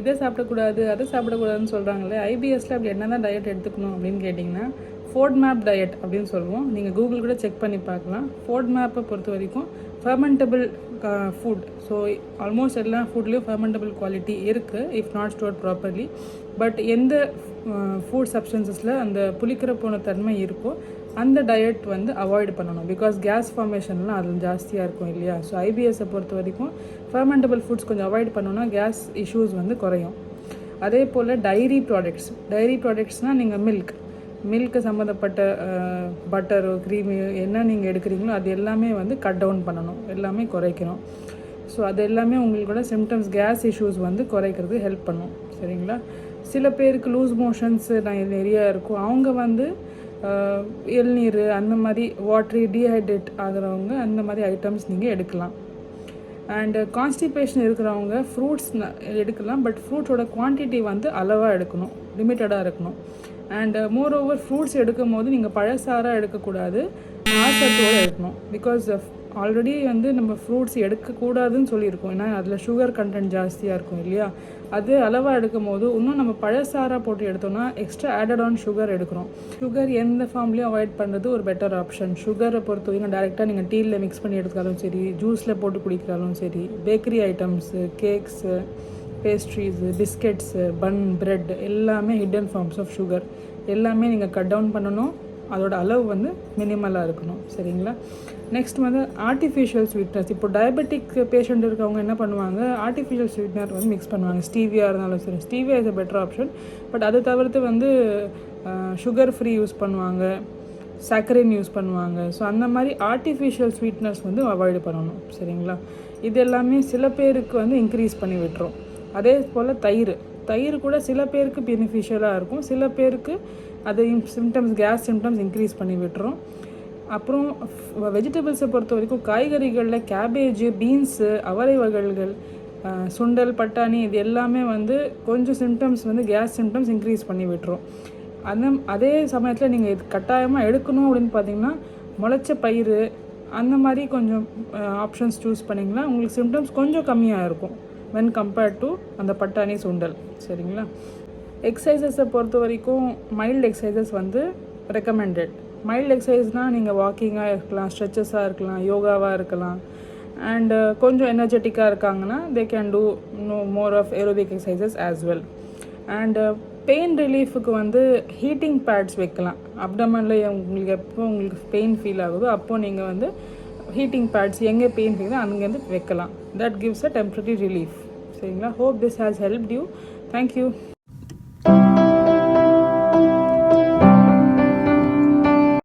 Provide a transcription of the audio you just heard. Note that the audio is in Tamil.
இதை சாப்பிடக்கூடாது அதை சாப்பிடக்கூடாதுன்னு சொல்கிறாங்களே ஐபிஎஸ்சில் அப்படி என்ன தான் டயட் எடுத்துக்கணும் அப்படின்னு கேட்டிங்கன்னா ஃபோர்ட் மேப் டயட் அப்படின்னு சொல்லுவோம். நீங்கள் கூகுள் கூட செக் பண்ணி பார்க்கலாம். ஃபோர்ட் மேப்பை பொறுத்த வரைக்கும் ஃபர்மெண்டபிள் ஃபுட் ஸோ ஆல்மோஸ்ட் எல்லா ஃபுட்லேயும் ஃபர்மெண்டபிள் குவாலிட்டி இருக்குது if not store properly but எந்த ஃபுட் சப்ஸ்டன்சஸில் அந்த புளிக்கிற போன தன்மை இருக்கோ அந்த டயட் வந்து அவாய்ட் பண்ணணும். பிகாஸ் கேஸ் ஃபார்மேஷன்லாம் அதில் ஜாஸ்தியாக இருக்கும் இல்லையா? ஸோ ஐபிஎஸ்ஸை பொறுத்த வரைக்கும் ஃபர்மெண்டபிள் ஃபுட்ஸ் கொஞ்சம் அவாய்ட் பண்ணோன்னா கேஸ் இஷ்யூஸ் வந்து குறையும். அதே போல் டைரி ப்ராடக்ட்ஸ் டைரி ப்ராடக்ட்ஸ்னால் நீங்கள் மில்க் மில்க்கு சம்மந்தப்பட்ட பட்டரோ க்ரீமு என்ன நீங்கள் எடுக்கிறீங்களோ அது எல்லாமே வந்து கட் டவுன் பண்ணணும். எல்லாமே குறைக்கணும். ஸோ அது எல்லாமே உங்களோட சிம்டம்ஸ் கேஸ் இஷ்யூஸ் வந்து குறைக்கிறது ஹெல்ப் பண்ணும். சரிங்களா? சில பேருக்கு லூஸ் மோஷன்ஸு நிறையா இருக்கும். அவங்க வந்து இளநீர் அந்த மாதிரி வாட்ரி டீஹைட்ரேட் ஆகிறவங்க அந்த மாதிரி ஐட்டம்ஸ் நீங்கள் எடுக்கலாம். அண்டு கான்ஸ்டிபேஷன் இருக்கிறவங்க ஃப்ரூட்ஸ் எடுக்கலாம் பட் ஃப்ரூட்ஸோட குவான்டிட்டி வந்து அளவாக எடுக்கணும் லிமிட்டடாக இருக்கணும். அண்டு மோர் ஓவர் ஃப்ரூட்ஸ் எடுக்கும் போது நீங்கள் பழசாராக எடுக்கக்கூடாது நார்சத்தோடு எடுக்கணும் பிகாஸ் ஆல்ரெடி வந்து நம்ம ஃப்ரூட்ஸ் எடுக்கக்கூடாதுன்னு சொல்லியிருக்கோம். ஏன்னா அதில் சுகர் கண்டென்ட் ஜாஸ்தியாக இருக்கும் இல்லையா? அது அளவாக எடுக்கும் போது இன்னும் நம்ம பழசாராக போட்டு எடுத்தோம்னா எக்ஸ்ட்ரா ஆடட் ஆன் சுகர் எடுக்கிறோம். சுகர் எந்த ஃபார்ம்லேயும் அவாய்ட் பண்ணுறது ஒரு பெட்டர் ஆப்ஷன் சுகரை பொறுத்த வரைக்கும் டேரெக்டாக நீங்கள் டீயில் மிக்ஸ் பண்ணி எடுத்தாலும் சரி ஜூஸில் போட்டு குடிக்கிறாலும் சரி bakery items cakes pastries biscuits bun bread எல்லாமே ஹிடன் ஃபார்ம்ஸ் ஆஃப் சுகர் எல்லாமே நீங்கள் கட் டவுன் பண்ணணும். அதோட அளவு வந்து மினிமலாக இருக்கணும். சரிங்களா? நெக்ஸ்ட் வந்து ஆர்டிஃபிஷியல் ஸ்வீட்னஸ் இப்போ டயபெட்டிக் பேஷண்ட் இருக்கவங்க என்ன பண்ணுவாங்க? ஆர்டிஃபிஷியல் ஸ்வீட்னர் வந்து மிக்ஸ் பண்ணுவாங்க. ஸ்டீவியா இருந்தாலும் சரி. Stevia is a better option but அதை தவிர்த்து வந்து சுகர் ஃப்ரீ யூஸ் பண்ணுவாங்க. சர்க்கரைன் யூஸ் பண்ணுவாங்க. ஸோ அந்த மாதிரி ஆர்டிஃபிஷியல் ஸ்வீட்னஸ் வந்து அவாய்டு பண்ணணும். சரிங்களா? இது எல்லாமே சில பேருக்கு வந்து இன்க்ரீஸ் பண்ணி விட்டுரும். அதே போல் தயிர். தயிர் கூட சில பேருக்கு பெனிஃபிஷியலாக இருக்கும். சில பேருக்கு அது சிம்டம்ஸ் கேஸ் சிம்டம்ஸ் இன்க்ரீஸ் பண்ணி விட்டுரும். அப்புறம் வெஜிடபிள்ஸை பொறுத்த வரைக்கும் காய்கறிகளில் கேபேஜ் பீன்ஸு அவரை வகைகள் சுண்டல் பட்டாணி இது எல்லாமே வந்து கொஞ்சம் சிம்டம்ஸ் வந்து கேஸ் சிம்டம்ஸ் இன்க்ரீஸ் பண்ணி விட்டுரும். அந்த அதே சமயத்தில் நீங்கள் இது கட்டாயமாக எடுக்கணும் அப்படின்னு பார்த்தீங்கன்னா முளைச்ச பயிர் அந்த மாதிரி கொஞ்சம் ஆப்ஷன்ஸ் சூஸ் பண்ணிங்கன்னா உங்களுக்கு சிம்டம்ஸ் கொஞ்சம் கம்மியாக இருக்கும். வென் கம்பேர்ட் டு அந்த பட்டாணி சுண்டல். சரிங்களா? எக்ஸசைசஸை பொறுத்த வரைக்கும் மைல்டு எக்ஸசைசஸ் வந்து ரெக்கமெண்டட் மைல்டு எக்ஸசைஸ்னால் நீங்கள் வாக்கிங்காக இருக்கலாம் ஸ்ட்ரெச்சஸாக இருக்கலாம் யோகாவாக இருக்கலாம். அண்டு கொஞ்சம் எனர்ஜெட்டிக்காக இருக்காங்கன்னா they can do no more of aerobic exercises as well and pain ரிலீஃபுக்கு வந்து ஹீட்டிங் பேட்ஸ் வைக்கலாம். அப்டமனில் உங்களுக்கு எப்போ உங்களுக்கு பெயின் ஃபீல் ஆகுதோ அப்போது நீங்கள் வந்து ஹீட்டிங் பேட்ஸ் எங்கே பெயின் ஃபீல் அங்கேருந்து வைக்கலாம். That gives a temporary relief சரிங்களா? Hope this has help you thank you